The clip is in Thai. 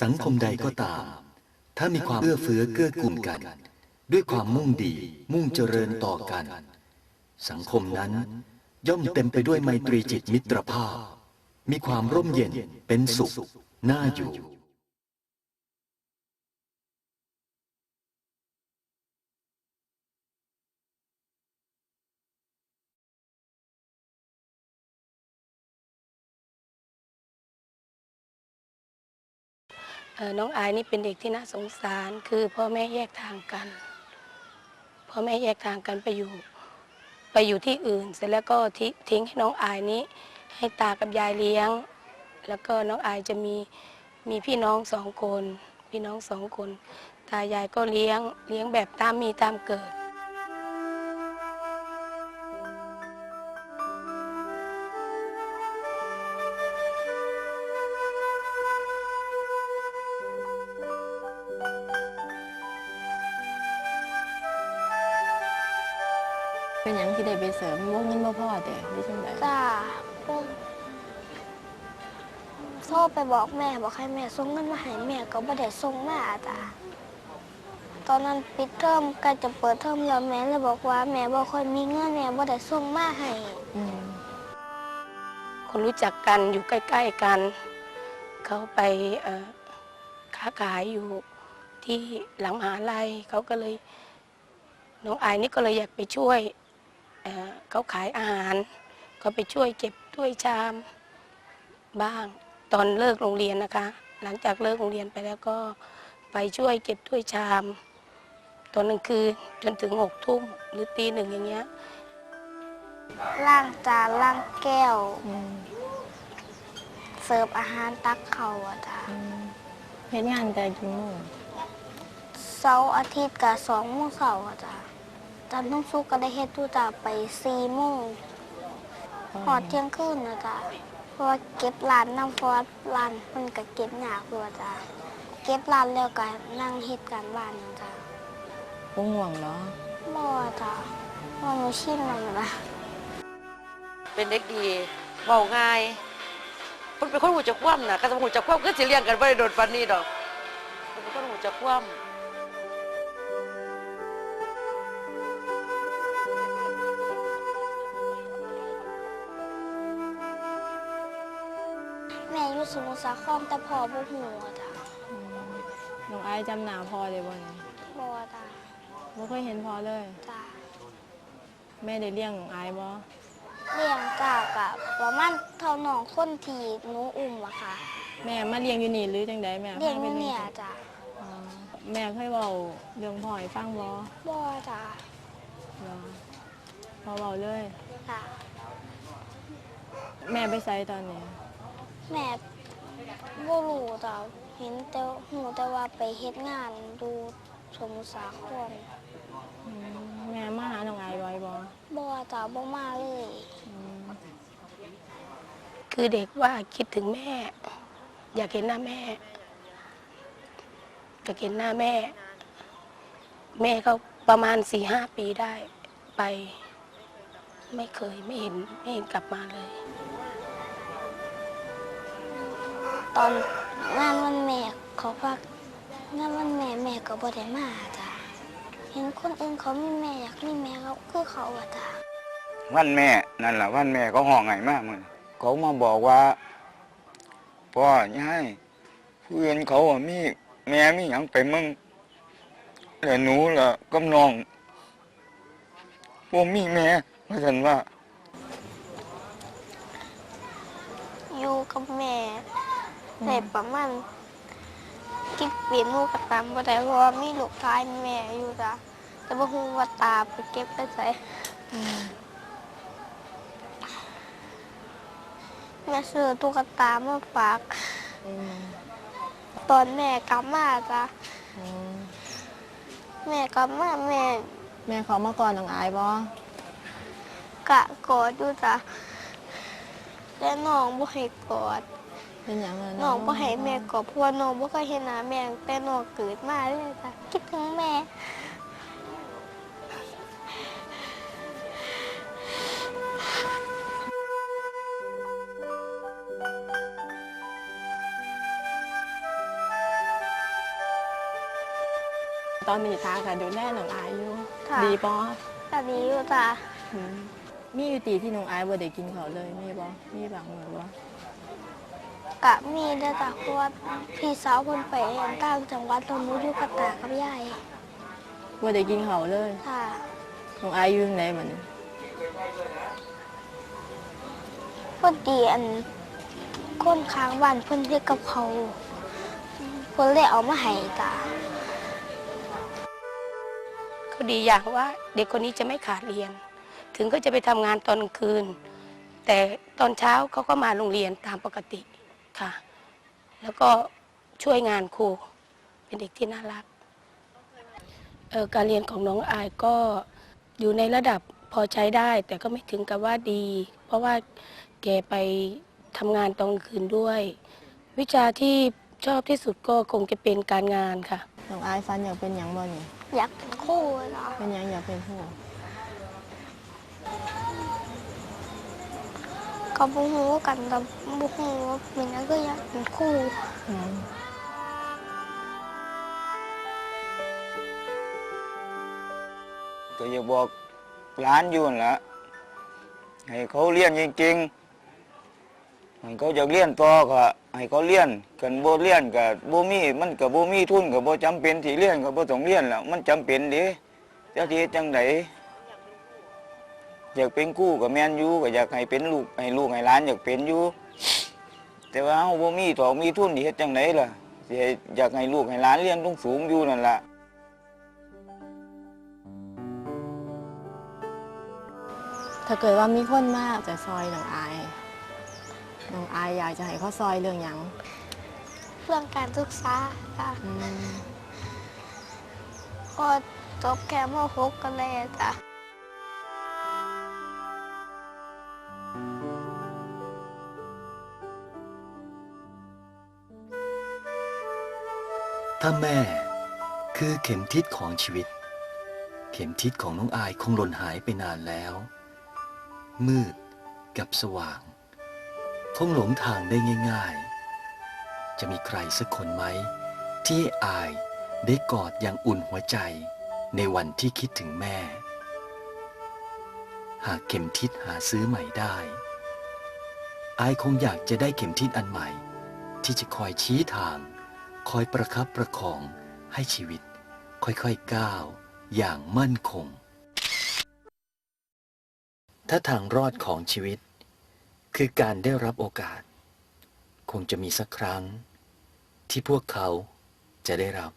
สังคมใดก็ตาม ถ้ามีความเอื้อเฟื้อเกื้อกูลกัน ด้วยความมุ่งดีมุ่งเจริญต่อกัน สังคมนั้นย่อมเต็มไปด้วยไมตรีจิตมิตรภาพ มีความร่มเย็นเป็นสุขน่าอยู่ น้องอายนี่เป็นเด็กที่น่าสงสาร คือพ่อแม่แยกทางกัน พ่อแม่แยกทางกันไปอยู่ ไปอยู่ที่อื่น เสร็จแล้วก็ทิทิ้งให้น้องอายนี้ ให้ตากับยายเลี้ยง แล้วก็น้องอายจะมีมีพี่น้องสองคน พี่น้องสองคน ตายายก็เลี้ยงเลี้ยงแบบตามมีตามเกิด เป็นหยังที่ได้ไปเสริมว่าเงินบ่พอแต่หรือจังไดจ้าผมโทรไปบอกแม่บอกให้แม่ส่งเงินมาให้แม่ก็บ่ได้ส่งมาจ้าตอนนั้นปิดเทอมใกล้จะเปิดเทอมแล้วแม่เลยบอกว่าแม่บ่ค่อยมีเงินแม่บ่ได้ส่งมาให้อืมคนรู้จักกันอยู่ใกล้ ๆกัน เขาไปเอ่อค้าขายอยู่ที่หลังมหาลัยเขาก็เลยน้องอายนี่ก็เลยอยากไปช่วย เอ่อเขาขายอาหารก็ไปช่วยเก็บถ้วยชามบ้างตอนเลิกโรงเรียนนะคะ หลังจากเลิกโรงเรียนไปแล้วก็ไปช่วยเก็บถ้วยชาม ตอนกลางคืนจนถึงหกทุ่มหรือตีหนึ่งอย่างเงี้ยล้างจานล้างแก้วอืมเสิร์ฟอาหารตักเขาวอะจ้าอืมเฮ็ดงานแต่กี่โมงเสาร์อาทิตย์กับสองโมงเสาร์อะจ้า จันทร์ต้องสุกร์ก็ได้เฮ็ดตู้จ้าไปสี่โมงหอดเที่ยงคืนนะจ๊ะเพราะว่าเก็บร้านน้ำฟอสร้านมันก็เก็บยากด้วยจ้ะเก็บร้านแล้วก็นั่งเฮ็ดการบ้านนะจ๊ะบ่ง่วงเหรอบ่จ้ะเพราะหนูชินแล้วนะเป็นเด็กดีเบาง่ายเพิ่นเป็นคนหูจักคว่ำนะก็จะหูจักคว่ำก็สิเลี้ยงกันบ่ได้โดนปันนี้ดอกเพิ่นเป็นคนหูจักคว่ำ สมุทรสาครแต่พ่อบ่ฮู้อะจ้ะอืมน้องอายจำหน้าพ่อได้บ่เนี่ยบ่จ้ะบ่เคยเห็นพ่อเลย จ้ะแม่ได้เลี้ยงน้องอายบ่เลี้ยงจ้ากับประมาณเท่าน้องคนที่หนูอุ้มอะค่ะแม่มาเลี้ยงอยู่นี่หรือจังไดแม่เลี้ยงพาอไปยู่เลี้เนี่ยยงจ้ะอ๋อแม่เคยเว้าเรื่องพ่อให้ฟังบ่บ่จ้ะเหรอพ่อเว้าเลยจ้ะแม่ไปไสตอนนี้ แม่ บ่รู้จ้ะเห็นแต่ฮู้แต่ว่าไปเฮ็ดงานดูสมุทรสาครอืมแม่มาหาน้องอายบ่อยบ่บ่จ้ะบ่มาเลยอืมคือเด็กว่าคิดถึงแม่ อยากเห็นหน้าแม่อยากเห็นหน้าแม่ แม่เขาประมาณสี่ห้าปีได้ไป ไม่เคยไม่เห็นไม่เห็นกลับมาเลย ตอนงานวันแม่เขาพักงานวันแม่แม่ก็บ่ได้มาจ้ะเห็นคนอื่นเขามีแม่อยากมีแม่เขาคือเขาอะจ้ะวันแม่นั่นแหละวันแม่ก็ห้องไงมากมึงเขามาบอกว่าพ่อยายเพื่อนเขาอะมีแม่มีอย่างไปมึงแต่หนูล่ะกำนองผมมีแม่เพราะฉันว่า อยู่กับแม่ ได้ประมาณคิดเปลี่ยนลูกกับตามบ่ได้เพราะว่ามีลูกชายแม่อยู่จ้ะแต่บ่ฮู้ว่าตาไปเก็บไปไสอืมแม่ซื้อตุ๊กตามาฝากอืมตอนแม่กลับมาจ้ะอืมแม่กลับมาแม่ แม่เขามาก่อนน้องอายบ่กะกอดอยู่จ้ะแต่น้องบ่ให้กอด เป็นหยังอะน้องบ่ให้แม่กอดเพราะว่าน้องบ่เคยเห็นหน้าแม่ตั้งแต่น้องเกิดมาเลยจ้ะคิดถึงแม่ ตอนนี้ตาก็ดูแลน้องอายอยู่ค่ะ ดีบ่ก็ดีอยู่จ้ะอืมมีอยู่ตีที่น้องอายบ่ได้กินข้าวเลยมีบ่มีบางมื้อบ่ กะมีเด้อจ้ะเพราะว่าพี่สาวเพิ่นไปต่างจังหวัดแล้วหนูอยู่กับตากับยายบ่ได้กินข้าวเลยค่ะ น้องอายอยู่ไหนมันพอดีอันคนค้างบ้านเพิ่นเฮ็ดกับเขาวเพิ่นเลยเอามาให้จ้ะเขาดีอย่างว่าเด็กคนนี้จะไม่ขาดเรียน ถึงก็จะไปทำงานตอนกลางคืน แต่ตอนเช้าเขาก็มาโรงเรียนตามปกติ ค่ะ แล้วก็ช่วยงานครูเป็นเด็กที่น่ารักเอ่อการเรียนของน้องอายก็อยู่ในระดับพอใช้ได้ แต่ก็ไม่ถึงกับว่าดี เพราะว่าแกไปทำงานตอนกลางคืนด้วย วิชาที่ชอบที่สุดก็คงจะเป็นการงานค่ะ น้องอายฝันอยากเป็นหยังบ่นี่อยากเป็นครูจ้ะเป็นหยังอยากเป็นผู้ ก็บ่ฮู้กันแต่บ่ฮู้ว่าเป็นหยังก็ยากเป็นครูอืมก็อย่าบอกร้านอยู่นั่นละให้เขาเรียนจริงๆให้เขาอยากเรียนต่อก็ให้เขาเรียนกันโบเรียนก็บ่มีมันก็บ่มีทุนก็บ่จำเป็นที่เรียนก็บ่ต้องเรียนแล้วมันจำเป็นเดิเจ้าที่จังได อยากเป็นครูก็แม่นอยู่ก็อยากให้เป็นลูกให้ลูกให้หลานอยากเป็นอยู่แต่ว่าเฮาบ่มีถอกมีทุนที่เฮ็ดจังไดล่ะสิให้อยากให้ลูกให้หลานเรียนสูงๆอยู่นั่นล่ะถ้าเกิดว่ามีคนมากจะซอยน้องอายน้องอายอยากจะให้เขาซอยเรื่องหยังเรื่องการศึกษาจ้ะอืมก็จบแค่ม .6 กันเลยจ้ะ ถ้าแม่คือเข็มทิศของชีวิต เข็มทิศของน้องอายคงหล่นหายไปนานแล้ว มืดกับสว่าง คงหลงทางได้ง่าย ๆ จะมีใครสักคนไหม ที่อายได้กอดอย่างอุ่นหัวใจในวันที่คิดถึงแม่ หากเข็มทิศหาซื้อใหม่ได้อายคงอยากจะได้เข็มทิศอันใหม่ ที่จะคอยชี้ทาง คอยประคับประคองให้ชีวิต ค่อยๆก้าวอย่างมั่นคง ถ้าทางรอดของชีวิต คือการได้รับโอกาส คงจะมีสักครั้งที่พวกเขาจะได้รับ